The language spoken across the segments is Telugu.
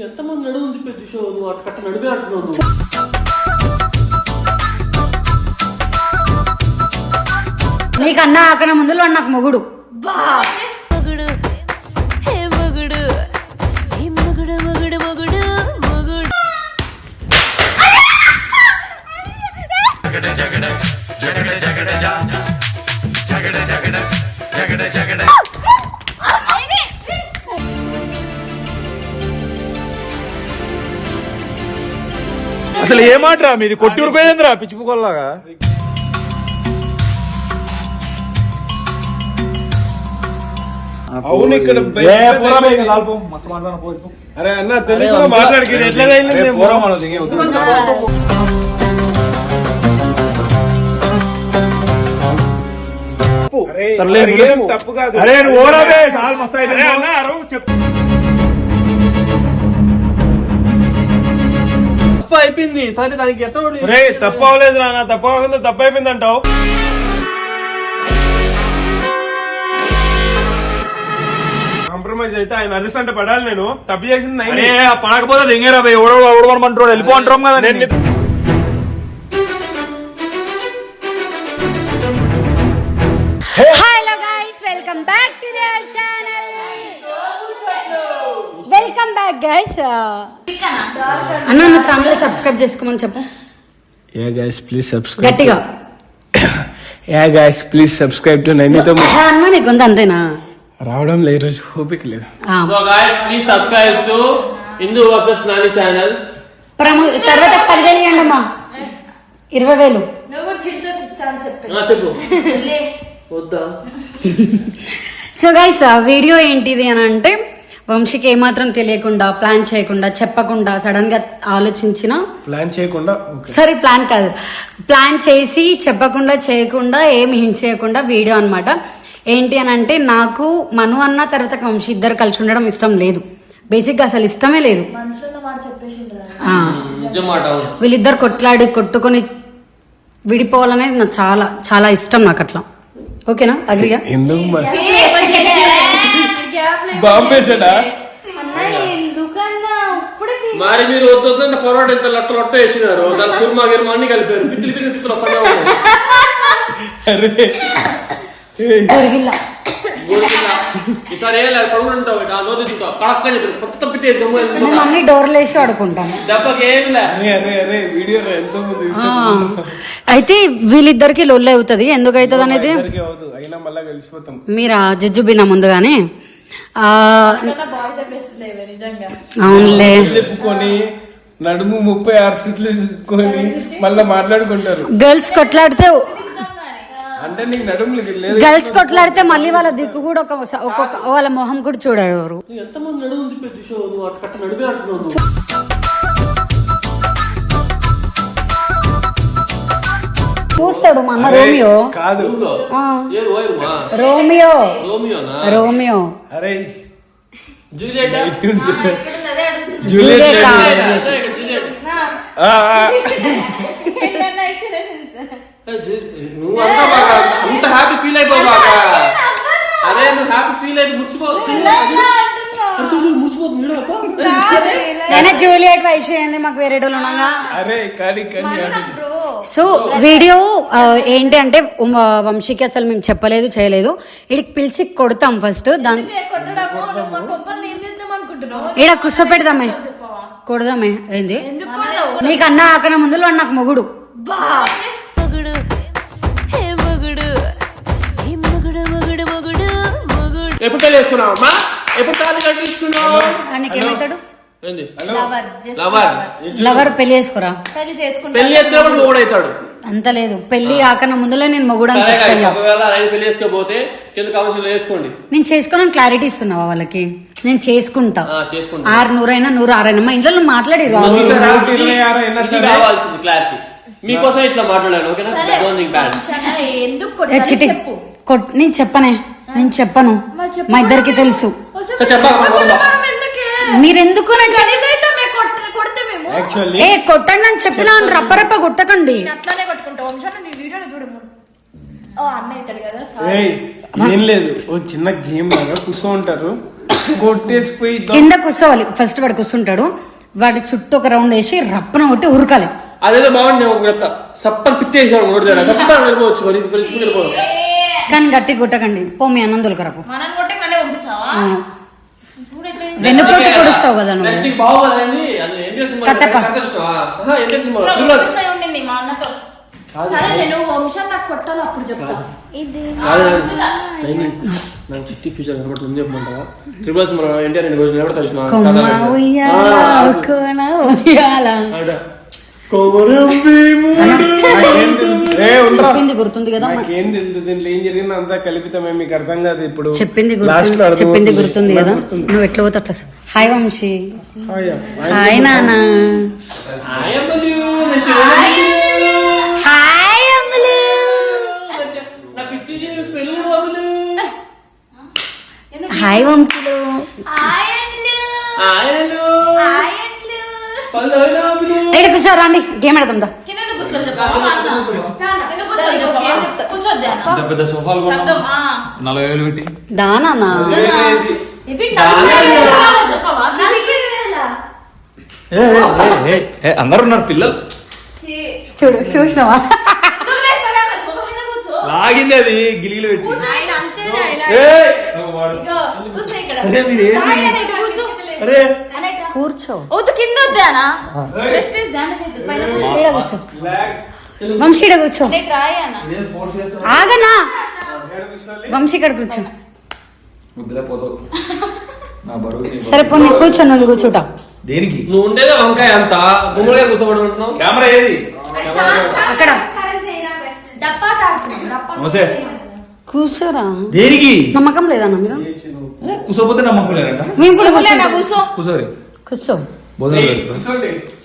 ఎంతమంది నడుము ఉంది పెద్ద షో నువ్వు అటు కట్ట నడిపే అంటున్నావు నీకన్నా ఆకన ముందు నాకు మొగుడు. మొగుడు. హే మొగుడు. హే మొగుడు మొగుడు మొగుడు మొగుడు. అసలు ఏమాటరా మీది కొట్టూరిపోయిందిరా పిచ్చిపుకొల్లాగా అవును ఇక్కడ ఏ పోరా బే, ఇంకా లాల్పో. మస్తు మాట్లాడిన పో, పో. అరే అన్న తెలుగులో మాట్లాడికి ఎట్లా తగిలింది. అరే, తప్పు కాదు అరే నువ్వు ఓరా బే, చాలా మస్తు అరే. అన్న అరవు చెప్పు తప్పు అయిపోయింది సరే దానికి రే తప్పు అవ్వలేదు నా తప్పు అవ్వకుండా తప్పు అయిపోయింది అంటావు కాంప్రమైజ్ అయితే ఆయన అరెస్ట్ అంటే పడాలి నేను. తప్పు చేసింది పడకపోతే దింగేరా బే ఎవడో ఓడవడమంటాడు వెళ్ళిపో అంటాం కదా నేను బ్యాక్ గైస్ అన్న నా ఛానల్ సబ్స్క్రైబ్ చేసుకోమని చెప్పు. Yeah guys, please subscribe. గట్టిగా. Yeah guys, please subscribe to నైనితో అన్న నీకు ఉంది అంతేనా? రావడం లేదు రోజు ఓపిక లేదు. So guys please subscribe to Hindu versus Nani channel ప్రము తర్వాత పదివేలు ఇవ్వండి అమ్మా. ఇరవై వేలు. చెప్పు. వద్దా? సో గైస్ వీడియో ఏంటిది అని అంటే వంశీకి ఏమాత్రం తెలియకుండా ప్లాన్ చేయకుండా చెప్పకుండా సడన్గా ఆలోచించిన ప్లాన్ చేయకుండా okay. సరే ప్లాన్ కాదు. ప్లాన్ చేసి చెప్పకుండా చేయకుండా ఏమి హింట్ చేయకుండా వీడియో అన్నమాట. ఏంటి అని అంటే నాకు మను అన్న తర్వాత వంశీ ఇద్దరు కలిసి ఉండడం ఇష్టం లేదు. బేసిక్గా అసలు ఇష్టమే లేదు. వీళ్ళిద్దరు కొట్లాడి కొట్టుకొని విడిపోవాలనేది నాకు చాలా చాలా ఇష్టం నాకు అట్లా. ఓకేనా అగ్రిగా? బాంబేసాడా? మరి మీరు వద్దు వద్దంటే పొరపాటు ఇంత లొట్ట లొట్ట వేసినారు. దాని కుర్మా గిర్మా అన్ని కలిపారు. వస్తానే గోరుకిల్లా. ఈసారి ఏ లేదు పడుకుని ఉంటావు ఆ కడక్క కొత్త పిట్టేసి మేము అన్ని డోర్లు వేసి ఆడుకుంటాము దెబ్బకి ఏం లే. అరే అరే అరే వీడియో ఎంతో మంది ఆ, అయితే వీళ్ళిద్దరికి లొల్లి అవుతుంది. ఎందుకు అవుతుంది. అనేది అయినా మళ్ళా కలిసిపోతాం. మీరు ఆ జడ్జు బిన్నా ముందుగానే? అవునులే. నడుము ముప్పై ఆరు సీట్లు తిప్పుకొని మళ్ళా మాట్లాడుకుంటారు. గర్ల్స్ కొట్లాడితే అంటే నీకు గర్ల్స్ కొట్లాడితే మళ్ళీ వాళ్ళ దిక్కు కూడా ఒక ఒక్కొక్క వాళ్ళ మొహం కూడా చూడరు ఎవరు. నువ్వు ఎంతమంది నడుము నువ్వు నడిపే అంటున్నావు చూస్తాడు మా అన్న రోమియో. కాదు. రోమియో. రోమియోనా? రోమియో. అరే. జూలియట్? జూలియట్. నువ్వు అంతా బాగా అంత హ్యాపీ ఫీల్ అయిపోవు బాగా. అరే నువ్వు హ్యాపీ ఫీల్ అయిపోయి మురిసిపో. మురిసిపోతుంది జూలియట్ వైఫ్ అయింది మాకు వేరే వాళ్ళు అరే కానీ కానీ కానీ. సో వీడియో ఆ, ఏంటి అంటే వంశీకి అసలు మేము చెప్పలేదు చేయలేదు. ఇడికి పిలిచి కొడతాం ఫస్ట్ దాని ఈడ కూర్చోపెడదామే. కొడదామే. ఏంది? నీకన్నా ఆకన ముందు వాడు నాకు మొగుడు. మొగుడు హే మొగుడు హే మొగుడు మొగుడు మొగుడు మొగుడు. ఎప్పుడు ఎప్పుడు లవర్ లవర్ పెళ్ళి చేసుకోరా. పెళ్ళి చేసుకున్నప్పుడు మొగుడు అవుతాడు అంత లేదు. పెళ్ళి ఆకన ముందులే నేను మొగుడు అని సరే ఫిక్స్ guys, అయ్యా. ఒకవేళ ఆయన పెళ్ళి చేసుకోకపోతే కింద కావాల్సిన వేసుకోండి నేను చేసుకోనని క్లారిటీ ఇస్తున్నావా వాళ్ళకి? నేను చేసుకుంటా. ఆ, చేసుకుంటా. ఆరు నూరైనా నూరు ఆరైనా. మా ఇంట్లో మాట్లాడిరు చూసారా? ఇది- ఇరవై ఆరు అయినా ఇది సరే. కావాల్సింది క్లారిటీ మీకోసం ఇట్లా మాట్లాడాను ఓకేనా? Don't think bad. ఏ చిటి కొట్ నేను చెప్పనే. నేను చెప్పను. మా ఇద్దరికి తెలుసు. యాక్చువల్లీ ఏ కొట్టండి అని చెప్పినా రప్పరప్ప కొట్టకండి. అట్లానే కొట్టుకుంటాం. వంశాన్ని నీ వీడియోలో చూడము ఓ అన్న అవుతాడు కదా ఏయ్, ఏం లేదు. ఓ చిన్న గేమ్ లాగా కూర్చో ఉంటారు. కొట్టేసిపోయి కింద కూర్చోవాలి ఫస్ట్ వాడు కూర్చుంటాడు వాడి చుట్టూ ఒక రౌండ్ వేసి రప్పన కొట్టి ఉరకాలి. అదేదో బాగుంది ఒక చెప్తా. సప్పని పిత్తేసాడు వెళ్ళిపోవచ్చు వెళ్ళిపోవచ్చు కానీ గట్టి కొట్టకండి. పో మీ అన్నం దొరకరపు మనం కొట్టి నన్నే పంపిస్తావా? వెన్నుపోటు పొడుస్తావు కదా నువ్వు. అది సినిమా? కట్టప్ప. సినిమా. ఉండింది మా అన్నతో. సరే నేను వంశం నాకు కొట్టాలో అప్పుడు చెప్తా. ఇది కాదు, కాదు. నాకు చిట్టి ఫ్యూచర్ కనబడుతుంది ఉంది చెప్పమంటావా? త్రిపుల సినిమా ఎన్టీఆర్ నేను ఎవరు తెలిసిన కొమ్మ ఉయ్యాల కోన ఉయ్యాల. చెప్పింది గుర్తుంది కదా నాకేం తెలుసు దీంట్లో ఏం జరిగిందో అంతా కల్పితమే మీకు అర్థం కాదు ఇప్పుడు. చెప్పింది అర్థం చెప్పింది. గుర్తుంది కదా. నువ్వు ఎట్లా పోతే అట్లా హాయ్ వంశీ. హాయ్. హాయ్. నానా. హాయ్ అమ్ములు. హాయ్. వంశీలు. ఆయన్లు ఇక్కడ కూర్చో రండి. గేమ్ ఆడదాం. పెద్ద సోఫాలు. నలభై వేలు పెట్టి. దానా అందరు ఉన్నారు పిల్లలు. చూడు చూసినావా. లాగింది అది గిలిగిలు పెట్టి. అరే మీరు. అరే. కూర్చో. వద్దు కింద వద్దానా ప్రెస్టేజ్ డ్యామేజ్ అవుతుంది పైన కూర్చో. ఈడ కూర్చో. వంశీ ఈడ కూర్చో. నేను రాయి అన్న ఆగనా? వంశీ ఇక్కడ కూర్చో. సరే పోనీ కూర్చో నువ్వు కూర్చోట. దేనికి? నువ్వు ఉండేదే వంకాయ అంత. గుమ్మడిగా కెమెరా ఏది? అక్కడ. కూర్చోరా. దేనికి? నమ్మకం ఏ, కూసోపోతే నమ్మకం లేదంట. మేము కూడా. కూర్చో. కూసోరి కూర్చో.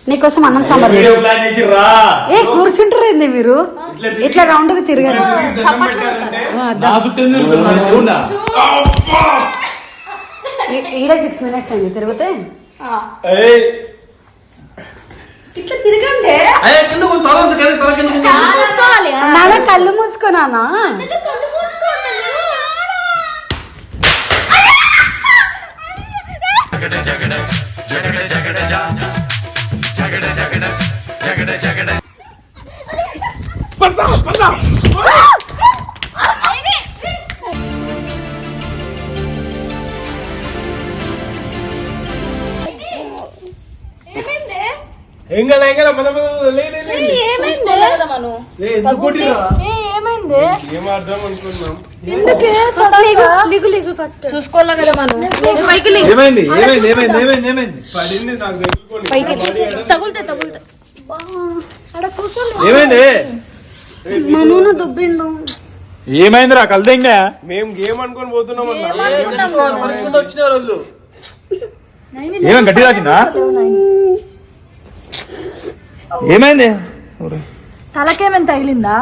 నీకోసం అన్నం సాంబార్ ఏ కూర్చుంటారేంది మీరు? ఇట్లా రౌండ్గా తిరగాలి. దండం పెట్టారంటే ఆ, నా దా. చుట్టూ ఎందుకు తిరుగుతున్నావు? దేవుడా? ఈ- ఈడ సిక్స్ మినిట్స్ అయింది. తిరిగితే? ఇట్లా తిరగండి. అయ్యే కింద కొంచెం తల ఉంచు కానీ తల కింద కొంచెం. నాన్న కళ్ళు మూసుకున్నానా కళ్ళు మూసుకోండి ఏం కాదు, ఏం కాదు, పద, పద, పద, లే, లే, లే. ఏమైంది? కదా మను? ఏమైంది? ఏం అర్థం అనుకున్నాం. చూసుకోవాలా కదా మనం? పైకి లే. ఏమైంది? ఏమైంది? ఏమైంది? ఏమైంది? ఏమైంది? పడింది నాకు తెలుసుకోండి. పైకి. తగులుతే తగులుతే ఏమైంది? మనూను దుబ్బిండు. ఏమైందిరా? కలదంగా. మేము గేమ్ అనుకొని పోతున్నాం వాళ్ళు. ఏమైంది? గట్టి తాకిందా ఏమైంది? తలకేమైనా తగిలిందా?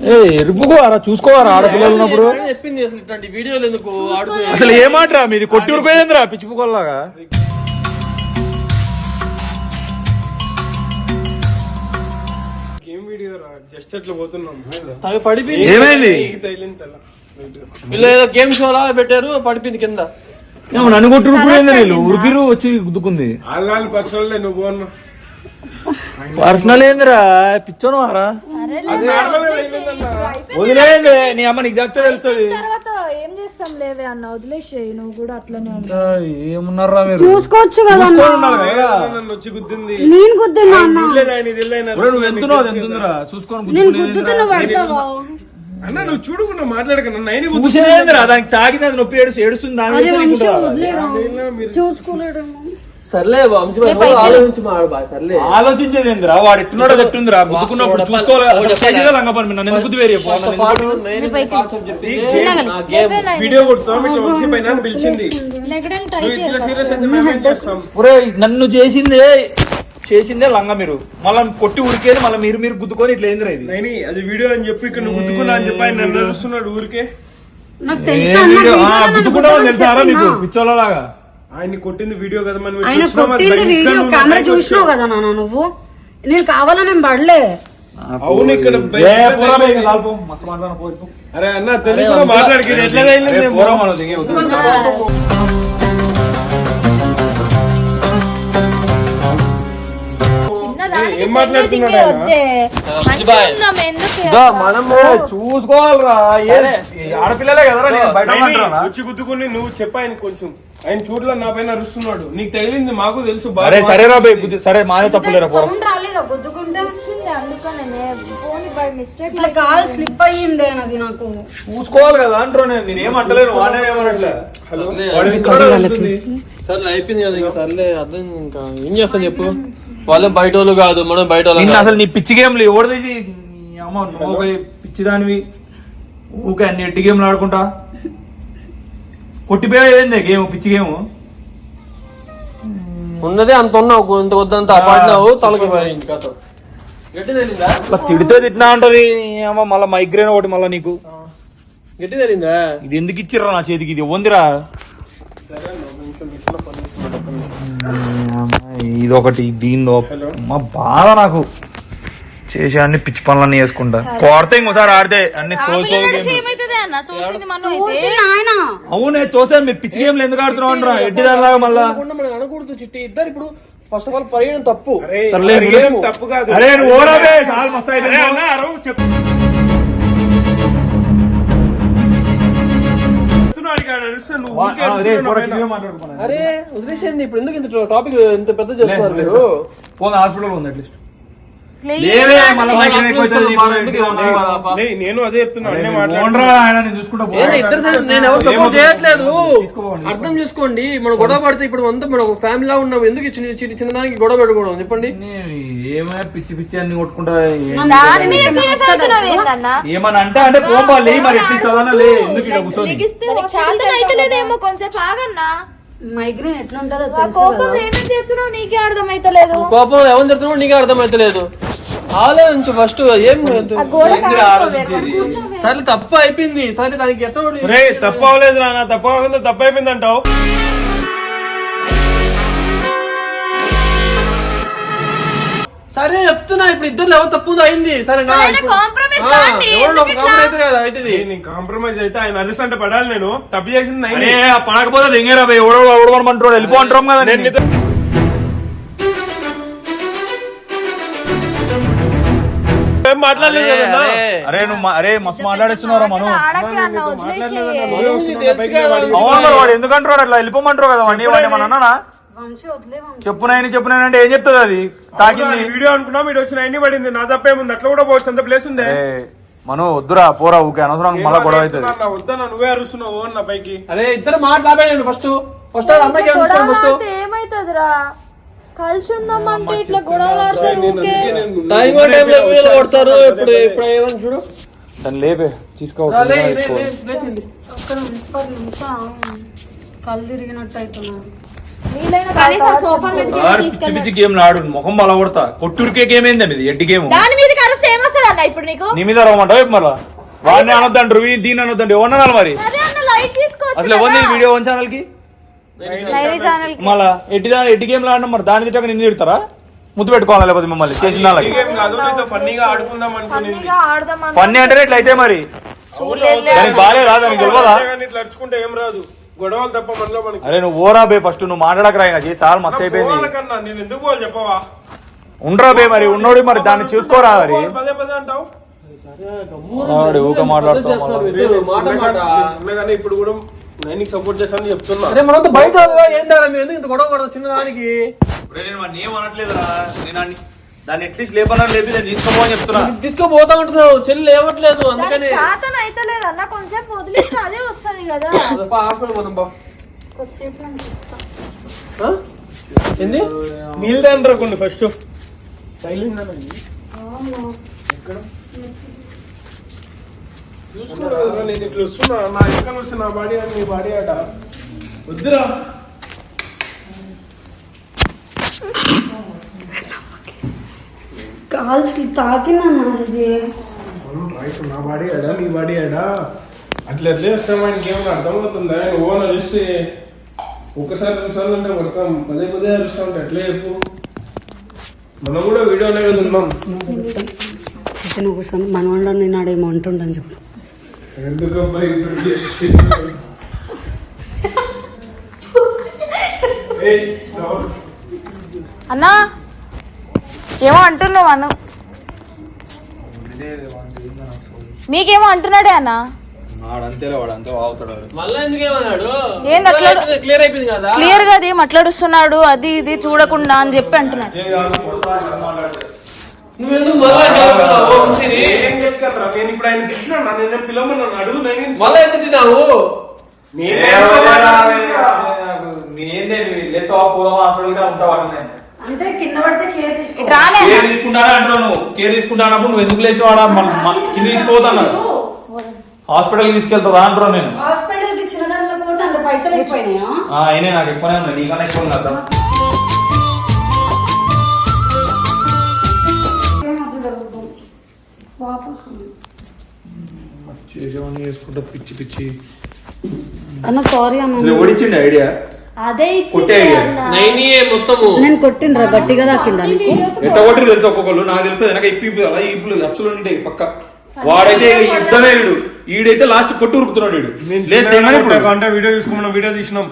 ఏ ఎరుపుకోవారా చూసుకోవారా ఆడపిల్లలు ఉన్నప్పుడు? చెప్పింది ఇట్లాంటి వీడియోలు ఎందుకు అసలు ఏమాటరా మీది? కొట్టి ఉడిపోయిందిరా పిచ్చిపుకోలాగా గేమ్ వీడియో రా? జస్ట్ అట్లా పోతున్నాం. తను పడిపోయింది ఏమైంది? నీకు తగిలింది తల. వీళ్ళు ఏదో గేమ్ షో లా పెట్టారు పడిపోయింది కింద. ఏమో నన్ను కొట్టి ఉడిపోయింది వీళ్ళు ఉరికిరు వచ్చి గుద్దుకుంది. వాళ్ళు పర్సనల్ నువ్వు పర్సనల్ ఏందిరా పిచ్చోను వారా నీ అమ్మ నీకు తెలుస్తుంది. తర్వాత ఏం చేస్తాం లేవే అన్న? వదిలేసేయి నువ్వు కూడా అట్లనే ఏమున్నారా మీరు? చూసుకోవచ్చు కదా నేను గుద్దినా అన్న? ఇల్లేదు ఆయన ఇది ఇల్లు ఆయన ఒరేయ్, నువ్వు ఎంతున్నావు అది ఎంతుందిరా చూసుకొని నేను గుద్దుకునేది గుద్దుతున్న పడతావా? అన్న నువ్వు చూడకుండా మాట్లాడక చూసేదేందిరా? దానికి నొప్పి ఏడుస్తు ఏడుస్తుంది దాని సర్లే వంశీ బాబు, ఆలోచించి మాడు బా సర్లే. ఆలోచించేది ఏందిరా? వాడు ఎట్టున్నాడో ఎట్టుందిరా గుద్దుకున్నప్పుడు చూసుకోవాలి. అసలు సైజుగా లంగపని నన్ను ఎందుకు వీడియో పిలిచింది. నన్ను చేసిందే చేసిందే లంగ మీరు. మళ్ళీ కొట్టి ఉరికేది మళ్ళీ మీరు మీరు గుద్దుకొని ఇట్లా ఏందిరా ఇది? నైని అది వీడియో అని చెప్పి ఇక్కడ నువ్వు గుద్దుకున్నా అని చెప్పి ఆయన నడుస్తున్నాడు ఊరికే. గుద్దమని తెలుసారా నీకు. పిచ్చోళ్ళలాగా. ఆయన కొట్టింది వీడియో కదా మనం ఆయన కొట్టింది వీడియో కెమెరా చూసినావు కదా నాన్న నువ్వు? నేను కావాలని నేను పడలే. అవును ఇక్కడ. అరే అన్న కూడా మాట్లాడికి ఎట్లా మనము ఏ, చూసుకోవాలిరా ఆడపిల్లలే కదరా నేను బయట? వచ్చి గుద్దుకుని నువ్వు చెప్పు ఆయన కొంచెం. ఆయన చూడలో నా పైన అరుస్తున్నాడు. నీకు తగిలింది మాకు తెలుసు బాగా. అరే సరేరా బే గుద్ది- సరే మానే తప్పులేరా సౌండ్ రాలేదా? గుద్దుకుంటే అందుకనే ఫోన్ బై మిస్టేక్ ఇట్లా కాలు స్లిప్ అయ్యిందే అది నాకు. చూసుకోవాలి కదా అంటారు నేను. నేను ఏమంటలేను వాడే ఏమనట్లే హలో. సర్లే అయిపోయింది కదా ఇంకా సర్లే అర్థం ఇంకా. ఏం చేస్తాను చెప్పు? వాళ్ళే బయట వాళ్ళు కాదు మనం బయట వాళ్ళం. అసలు నీ పిచ్చి గేమ్లు ఎవరిది ఇది? నీ అమ్మ నువ్వు ఒక పిచ్చి దానివి ఊకే అన్ని ఎట్టి గేమ్లు ఆడుకుంటా. కొట్టిపోయేది గేమ్ పిచ్చి గేమ్? ఉన్నదే అంత ఉన్నావు ఇంత వద్దంత పడినావు తలకి తిడితే తిట్టినా అంటది అమ్మ మళ్ళీ మైగ్రేన్ ఒకటి మళ్ళీ నీకు. గట్టి తెలిందా? ఇది ఎందుకు ఇచ్చిర్రా నా చేతికి? ఇది వందిరా ఇది ఒకటి దీనిలో మా బాధ నాకు. చేసే అన్ని పిచ్చి పనులన్నీ చేసుకుంటా. కొడితే ఇంకోసారి ఆడితే అన్ని అవునే తోసాను మీరు పిచ్చి గేమ్లు ఎందుకు ఆడుతున్నావు అంటారా ఎడ్డి దానిలాగా మళ్ళా. అనకూడదు చిట్టి. ఇద్దరు ఇప్పుడు ఫస్ట్ ఆఫ్ ఆల్ పరిగణం తప్పు. తప్పు కాదు. అరే ఓరాబే చాలా మస్తు చెప్పు. అరే వదిలేసేయండి ఇప్పుడు ఎందుకు ఇంత టాపిక్ ఇంత పెద్ద చేస్తున్నారు మీరు? పోనీ హాస్పిటల్ ఉంది అట్లీస్ట్. నేను అదే చెప్తున్నా. చేయట్లేదు. అర్థం చేసుకోండి. మనం గొడవ పడితే ఇప్పుడు అంతా మనం ఒక ఫ్యామిలీ లా ఉన్నాం. ఎందుకు చిన్న చిన్న చిన్నదానికి గొడవ పెట్టుకోవడం? చెప్పండి. ఏమైనా పిచ్చి పిచ్చి అన్ని కొట్టుకుంటా ఏమన్నా అంటే అంటే పోంపాలి మరి ఎట్లీస్ట్ చదవనా లే ఎందుకు ఇక్కడ కూర్చొని? చాలా అయితలేదేమో కొంచెం ఆగన్నా. మైగ్రేన్ ఎట్లుంటుందో ఆ తెలుసు కోపం. ఏమేం చేస్తున్నావు? నీకే అర్థమైతలేదు. కోపం ఎవరు చెప్తున్నావు నీకే అర్థమైతలేదు. ఆలోచించు ఫస్ట్ ఏం? సరే తప్పు అయిపోయింది సరే దానికి ఒకటి- రే తప్పు అవ్వలేదు నా తప్పు అవ్వకుండా తప్పు అయిపోయింది అంటావు. సరే చెప్తున్నా ఇప్పుడు ఇద్దరు ఎవరు తప్పు అయింది. సరే నా కాంప్రమైజ్ అయితే కదా అవుతుంది నేను కాంప్రమైజ్ అయితే ఆయన అరుస్తుంటే పడాలి నేను. తప్పు చేసింది అరే నైని. ఆ పడకపోతే దింగేరా బే ఎవడో ఓడవడమంటాడు వెళ్ళిపో అంటాం కదా నేను ఏం మాట్లాడలేదు అరే, కదన్నా? అరే. నువ్వు అరే మస్తు మాట్లాడేస్తున్నారా మనం మనం కదా. అవును మరి వాడు ఎందుకంటారు అట్లా? వెళ్ళిపోమంటారు కదా వాడిని వాడిని ఏమన్నా అన్నానా. చెప్పునైనా అంటే ఏం చెప్తుంది అది? తాకింది. వీడియో అనుకున్నా మీరు వచ్చిన అన్ని పడింది. నా తప్పేముంది అట్లా కూడా పోవచ్చు. అంత ప్లేస్ ఉంది? మను వద్దురా పోరా ఊకే. అనవసరం మళ్ళా గొడవ అవుతుంది. వద్దన్నా నువ్వే అరుస్తున్నావు నా పైకి. అరే ఇద్దరు మాట్లాడండి ఫస్ట్ ఫస్ట్ అమ్మాయికి ఫస్ట్ ఏమైతుందిరా? కలిసి ఉందామంటే ఇట్లా గొడవలు ఆడతారు ఊరికే. టైం టైం లో వీళ్ళు కొడతారు. ఇప్పుడు ఇప్పుడు ఏమని చూడు? లేపే. ఒక్క నిమిషం నిమిషం. కళ్ళు తిరిగినట్టు పిచ్చి పిచ్చి గేమ్ ఆడు ముఖం బల కొడతా. కొట్టురికే గేమ్ ఏంది ఇది ఎడ్డి గేమ్. దాని మీద కరిస్తే ఏమొస్తుంది అన్న ఇప్పుడు నీకు? నీ మీద రమ్మంటావు మళ్ళా వాడిని అనొద్దంటారు వీ- దీన్ని అనొద్దండి మరి? అసలు ఎవరిని వీడియో వన్ ఛానల్కి? మళ్ళా ఎడ్డి దా ఎడ్డి గేమ్ ఆడడం మరి దాని తిట్టక నిన్ను తిడతారా ముద్దు పెట్టుకోవాలి లేకపోతే మిమ్మల్ని చేసిన వాళ్ళకి ఏం కాదు నీతో ఫన్నీగా ఆడుకుందాం అనుకునేది ఆడదాం పన్ని అంటే ఇట్లా అయితే మరి దానికి దానికి అంతేగాని ఇట్లా అరుచుకుంటే ఏం రాదు గొడవలు తప్ప మనలో మనకి అరే నువ్వు ఓరా బే ఫస్ట్ నువ్వు మాట్లాడకరా ఇంకా చేసి సార్ మస్తు అయిపోయింది నేను ఎందుకు పోవాలి చెప్పవా ఉండరా బే మరి ఉన్నోడి మరి దాన్ని చూసుకోరా మరి పదే పదే అంటావు ఊక మాట్లాడుతావు ఇప్పుడు కూడా నైన్కి సపోర్ట్ చేస్తానని చెప్తున్నా. అరే మనంతా బయట ఏం తేడా? మీరు ఎందుకు ఇంత గొడవ పడదు చిన్నదానికి? ఒరేయ్, నేను వాడిని ఏం అనట్లేదురా. నేను దాన్ని ఎట్లీస్ట్ లేపన్నా లేపి నేను తీసుకోమని చెప్తున్నా. తీసుకుపోతా ఉంటున్నావు చెల్లి లేవట్లేదు అందుకని. శాతం అయితే లేదు అన్న కొంచెం వదిలేస్తే అదే వస్తుంది కదా. హాస్పిటల్ పోదాం బా నేను? ఏంది? నీళ్ళు దాని రాకుండా ఫస్ట్ సైలెంట్ చూసుకున్నా నేను ఇట్లా వస్తున్నా నా ఎక్కడ వస్తున్నా నా బాడీ అని నీ బాడీ ఆట వద్దురా కాల్సి తాకిందన్నారు ఇది రైట్ నా బాడీ ఆడా నీ బాడీ ఆడా? అట్లా ఎట్లా చేస్తాం ఆయనకి ఏమైనా అర్థమవుతుందా? ఆయన ఓన్ అరిస్తే ఒకసారి రెండుసార్లు అంటే పడతాం పదే పదే అరుస్తా ఉంటే ఎట్లా చెప్పు? మనం కూడా వీడియోనే కదా ఉన్నాం నువ్వు కూర్చొని మనవాళ్ళు నేను ఆడేమో అంటుండని చెప్పు. ఇప్పుడు. అన్నా ఏమో అంటున్నావు అన్న. మీకేమో అంటున్నాడే అన్న. క్లియర్గా అది మాట్లాడుస్తున్నాడు అది ఇది చూడకుండా అని చెప్పి అంటున్నాడు. నువ్వెందుకు మళ్ళీ జరుగుతున్నావు వంశీని? నేనేం? నేను ఇప్పుడు ఆయనకి ఇచ్చినా నేను పిలవమన్నాను అడుగు నేను మళ్ళీ ఎందుకు తిన్నావు అంటే కింద పడితే కేర్ తీసుకో రానే కేర్ తీసుకుంటానే అంటున్నావు నువ్వు? కేర్ తీసుకుంటానప్పుడు నువ్వు ఎందుకు లేచి వాడా కింద తీసుకోపోతాను హాస్పిటల్ తీసుకెళ్తావా అంటున్నావు నేను? హాస్పిటల్కి పోతే పైసలు ఎక్కువైనాయా? ఆ, అయినా నాకు ఎక్కువనే ఉన్నాయి. నీకన్నా ఎక్కువ చేసుకుంటా పిచ్చి పిచ్చి. అన్న సారీ అన్న. ఐడియా అదే. నైనియే మొత్తము. నేను కొట్టినరా గట్టిగా దాకిందా నీకు? ఎంత కొట్టి తెలుసు ఒక్కొక్కరు నాకు తెలుసు వెనక ఇప్పి ఇప్పి అలా ఇప్పులు అచ్చులు ఉంటాయి పక్క. వాడైతే యుద్ధమే వీడు. ఈడైతే లాస్ట్ కొట్టు ఉరుకుతున్నాడు వీడు. లేదు ఇప్పుడు. అంటే వీడియో చూసుకోమన్నా వీడియో తీసినాం.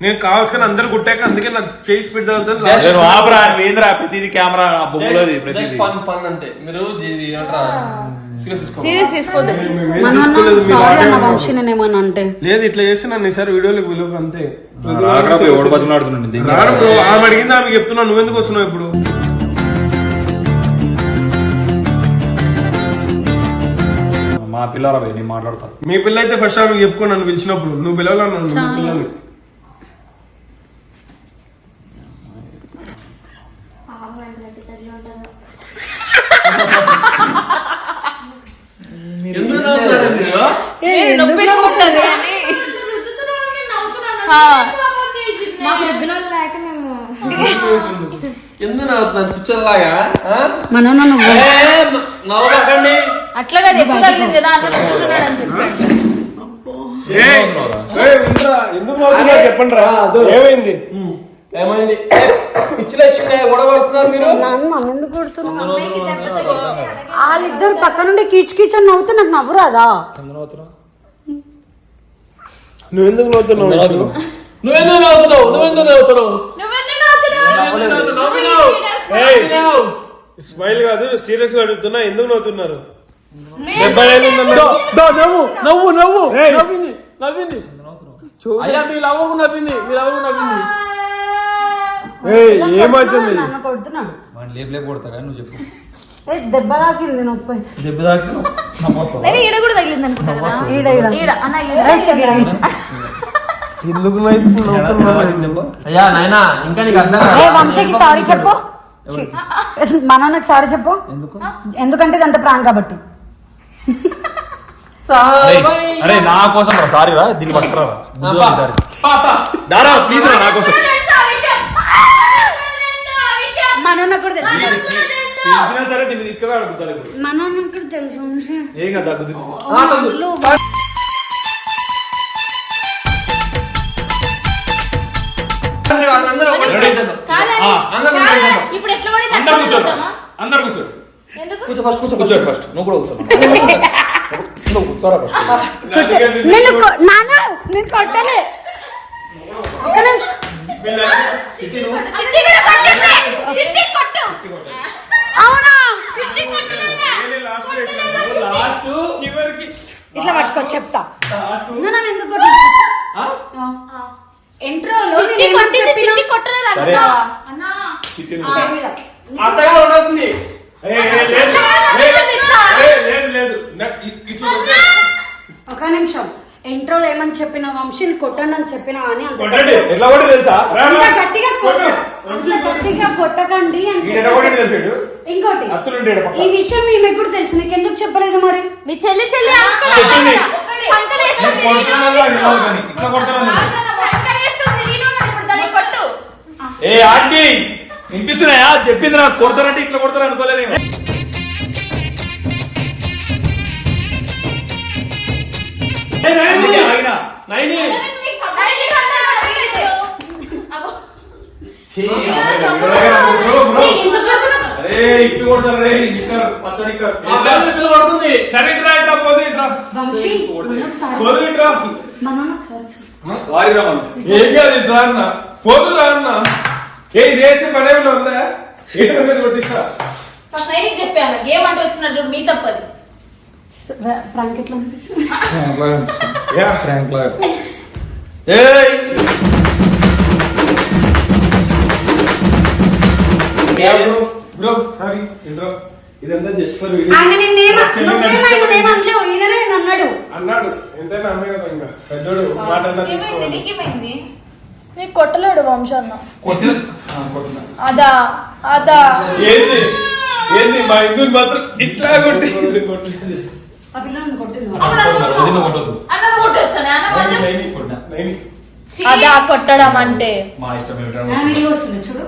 నేను కావాల్సిన అందరు కొట్టాక అందుకే నాకు చేయి స్పీడ్ తగ్గుతుంది నేను ఆపరా ఏంద్రా ప్రతిది కెమెరా నా బొమ్మలోది ప్రతిది. ఫన్ ఫన్ అంటే. మీరు సీరియస్ తీసుకోవద్దు. అంటే. లేదు ఇట్లా చేస్తే నన్ను ఈసారి వీడియోలకు విలువ అంతే. ఆమె అడిగింది ఆమె చెప్తున్నా నువ్వెందుకు వస్తున్నావు ఇప్పుడు? మా పిల్లరా నేను మాట్లాడతా. మీ పిల్ల అయితే ఫస్ట్ ఆమె చెప్పుకో నన్ను పిలిచినప్పుడు. నువ్వు పిలవాలన్నాను మీ పిల్లని ఎందుకు నవ్వుతున్నారు మీరు ఏది నొప్పి ఎక్కువ ఉంటది అని ఆ. మాకు రుద్దున లేక మేము ఎందుకు నవ్వుతున్నారు పిక్చర్ లాగా ఆ? మన నువ్వు ఏ, నవ్వకండి. అట్లాగా ఎక్కువ తగిలింది కదా అన్న రుద్దుతున్నాడు అని చెప్పాడు? ఎందుకు రా ఏమైంది? ఏమైంది? ఎందుకు వాళ్ళిద్దరు పక్క నుండి కీచ్ కీచ్ అని నవ్వుతూ నాకు నవ్వు రాదా నువ్వెందుకు నవ్వుతున్నావు? నువ్వెందుకు నవ్వుతున్నావు? నువ్వెందుకు నవ్వుతున్నావు నువ్వెందుకు నవ్వుతున్నావు? నవ్వలేదు, నవ్వుతున్నావు. ఏయ్, నవ్వుతున్నావు. స్మైల్ కాదు సీరియస్గా అడుగుతున్నా ఎందుకు నవ్వుతున్నారు? డెబ్బై ఏళ్ళు నవ్వు నవ్వు నవ్వు. నవ్వింది నవ్వింది. అయ్యా మీ లవ్వు నవ్వింది మీ లవ్వు నవ్వింది. ఏయ్, ఏమవుతుంది నన్ను కొడుతున్నాడు వాడిని లేపు లేపు కొడతా కానీ నువ్వు చెప్పు. ఏ దెబ్బ తాకింది నొప్పి. దెబ్బ ఈడ కూడా తగిలింది అనుకుంటా కదా. ఈడ ఈడ. ఈడ. అన్న ఈడ. రేస్ ఈడ. ఎందుకు అయ్యా నాయనా ఇంకా నీకు అర్థం ఏ వంశీకి సారీ చెప్పు. ఛీ. మా నాన్నకి సారీ చెప్పు. ఎందుకంటే ఇదంతా ప్రాంక్ కాబట్టి. అరే, అరే నా కోసం రా సారీ రా దీన్ని పట్టుకురా సారీ. దారా ప్లీజ్ రా నా కోసం. తెలుసు ఆ విషయం. ఆ, తెలుసు. ఆ విషయం. మా నాన్న కూడా తెలుసు సరే దీన్ని తీసుకురా ఇప్పుడు. మా కూడా తెలుసు వంశీ. ఏం కదా. ఆ, ఇప్పుడు ఎట్లా పడింది అందరు అట్లా కూర్చోరు చూద్దామా? అందరు కూర్చోరు ఎందుకు? కూర్చో ఫస్ట్ కూర్చో కూర్చోండి ఫస్ట్ నువ్వు కూడా కూర్చో. నువ్వు కూర్చోరా ఫస్ట్ నేను నాన్న నేను కొట్టలే. ఒక నిమిషం. ఇట్లా పట్టుకో చెప్తా. నన్ను ఎందుకు ఉండాల్సింది ఒక నిమిషం. ఇంట్రోలో ఏమని చెప్పిన వంశీని కొట్టండి అని చెప్పినా కానీ అంత కొట్టండి. గట్టిగా- ఎట్లా కొట్టి తెలుసా? అంత గట్టిగా కొట్ట అంత గట్టిగా కొట్టకండి అని చెప్పేసి- ఇంకోటి. అచ్చులు ఉంటాడు పక్క. ఈ విషయం ఈమె కూడా తెలుసు. నీకు ఎందుకు చెప్పలేదు మరి? మీ చెల్లి చెల్లి అంకుల్ వేసుకొని ఇట్లా కొడతాను ఏ ఆంటీ వినిపిస్తున్నాయా? చెప్పింది నాకు కొడతారంటే ఇట్లా కొడతారు అనుకోలేదు సరే ఇట్రా ఇట్రా పోదు ఇట్రా వంశీ మనొకసారి పోదు ఇట్రా మనోని ఒకసారి చూడు. వారి రమ్మను ఏం కాదు ఇట్లా అన్న ఏ ఇది వేసే పనే ఉందా? ఏంటో మీరు కొట్టిస్తా? ఫస్ట్ నేను చెప్పాను గేమ్ అంటే వచ్చిన చూడు మీ తప్పది. ప్రాంక్ ఎట్లా అనిపించింది? యా ఫ్రాంక్ లాగా. ఏయ్! బ్రో సారీ ఇంట్రో ఇదంతా జస్ట్ ఫర్ ఆయన నిన్నేమ ఈయననే నన్ను అన్నాడు. అన్నాడు. ఎంతైనా అమ్మాయి కదా ఇంకా. పెద్దోడు మాట అన్నా తీసుకోవాలి. నీకు కొట్టలేడు వంశన్న. కొట్టిన? ఆ, కొట్టిన. అదా అదా. ఏంది? ఏంది? మా ఇందుని మాత్రం ఇట్లా కొట్టి కొట్టలేదు. అదా కొట్టడం అంటే. మా ఇష్టం చూడు.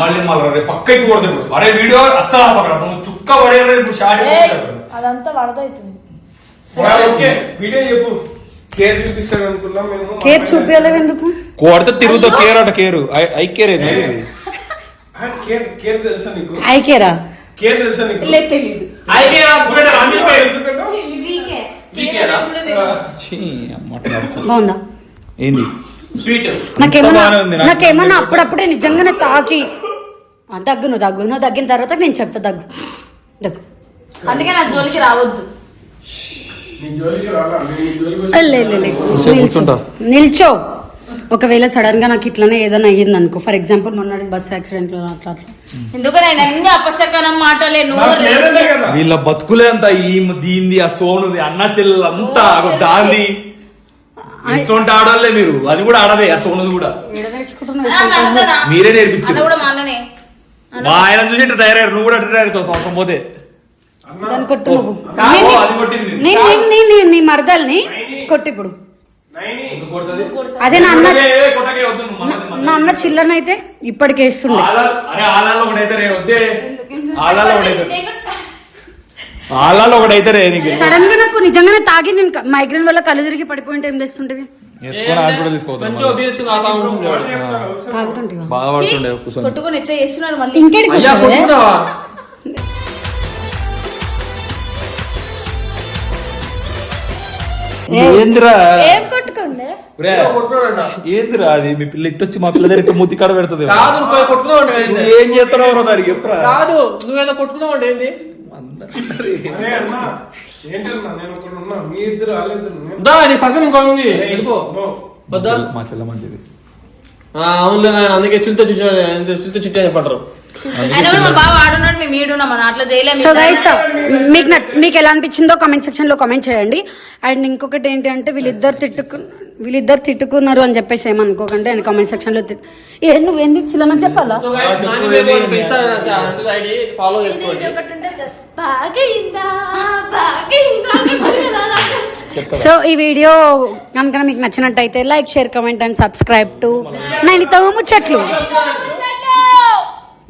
మళ్ళీ మళ్ళీ పక్కకి కొడతాడు. అరే వీడియో అస్సలు ఆపకరా నువ్వు చుక్క ఏయ్, అదంతా వరదవుతుంది ఆ, ఓకే. వీడియో చెప్పు. కేర్ చూపిస్తాడు అనుకున్నాం మేము. కేర్ చూపించలేవు ఎందుకు? కొడితే తిరుగుతావు కేర్ అట కేరు ఐ కేర్ ఆ, కేర్ కేర్ తెలుసా నీకు? ఐకేరా కేర్ తెలుసా నీకు? లేదు ఐకే హాస్పిటల్ అన్ని పేరు ఎందుకంటే వీకేనా? బాగుందా? ఏంది? స్వీట్ నాకేమన్నా నాకేమన్నా అప్పుడప్పుడే నిజంగానే తాకి. ఆ, దగ్గు నువ్వు దగ్గు నువ్వు దగ్గిన తర్వాత నేను చెప్తా దగ్గు. దగ్గు. అందుకే నా జోలికి రావద్దు. నిల్చో. నిల్చో. ఒకవేళ సడన్గా నాకు ఇట్లనే ఏదైనా అయ్యింది అనుకో ఫర్ ఎగ్జాంపుల్ మొన్నటి బస్ యాక్సిడెంట్లో అట్లా. ఎందుకు నేను అన్ని అపశకనం మాటలే నాకు నువ్వు లేదనే రేసే- కదా. వీళ్ళ బతుకులే అంతా ఈ దీంది ఆ సోనుది అన్న చెల్లెలు అంతా. దాంది. ఇటువంటి ఆడవాళ్ళే మీరు. అది కూడా ఆడదే ఆ సోనుది కూడా? మీరే నేర్పించారు కూడా మా ఆయన చూసి తయారయ్యారు? నువ్వు కూడా తయారవుతావు సంవత్సరం పోతే. దాన్ని కొట్టు నువ్వు. నేను-. నేను నేను- నీ మరదల్ని కొట్టు ఇప్పుడు? అదే నా అన్న కొట్టకే, కొట్టకే వద్దు నువ్వు మనది, మనది. నా అన్న చిల్లనైతే ఇప్పటికి ఆలాల్- ఒకటైతే రే నీకు సడన్గా నాకు నిజంగానే తాగి నేను మైగ్రేన్ వల్ల కళ్ళు తిరిగి పడిపోయింటే ఏం చేస్తుంటేవి? ఎత్తుకొని అది ఏందిరా? ఏం కొట్టుకోండి. ఏందిరా అది? మీ పిల్ల ఇట్టొచ్చి మా పిల్ల దగ్గర మూతి కాడ పెడుతుంది కాదు? ఏం చేస్తున్నావు దానికి? కాదు నువ్వేదో కొట్టుకున్నావంట ఏంది? అరే అన్న ఏంటన్నా నేను ఒకడు ఉన్నా మీ ఇద్దరు మా చెల్ల మంచిది. అవునులే నాయన అందుకే చిల్త చుట్టా చిల్త చుట్టా చెప్పంటారు ఆయన కూడా మా బావ ఆడున్నాడు మేము ఈడున్నాం మనం అట్లా చేయలేము సో గైస్ మీకు ఎలా అనిపించిందో కామెంట్ సెక్షన్లో కామెంట్ చేయండి. అండ్ ఇంకొకటి ఏంటి అంటే వీళ్ళిద్దరు తిట్టుకు వీళ్ళిద్దరు తిట్టుకున్నారు అని చెప్పేసి ఏమనుకోకండి. అండ్ కామెంట్ సెక్షన్లో తిట్టు ఏ నువ్వు ఎందుకు చిల్ల నాకు చెప్పాలా? సో guys, నాని వేమో ఇన్స్టా ఐడి ఫాలో చేసుకోండి. సో ఈ వీడియో కనుక మీకు నచ్చినట్టయితే like share comment and subscribe to నైనితో ముచ్చట్లు.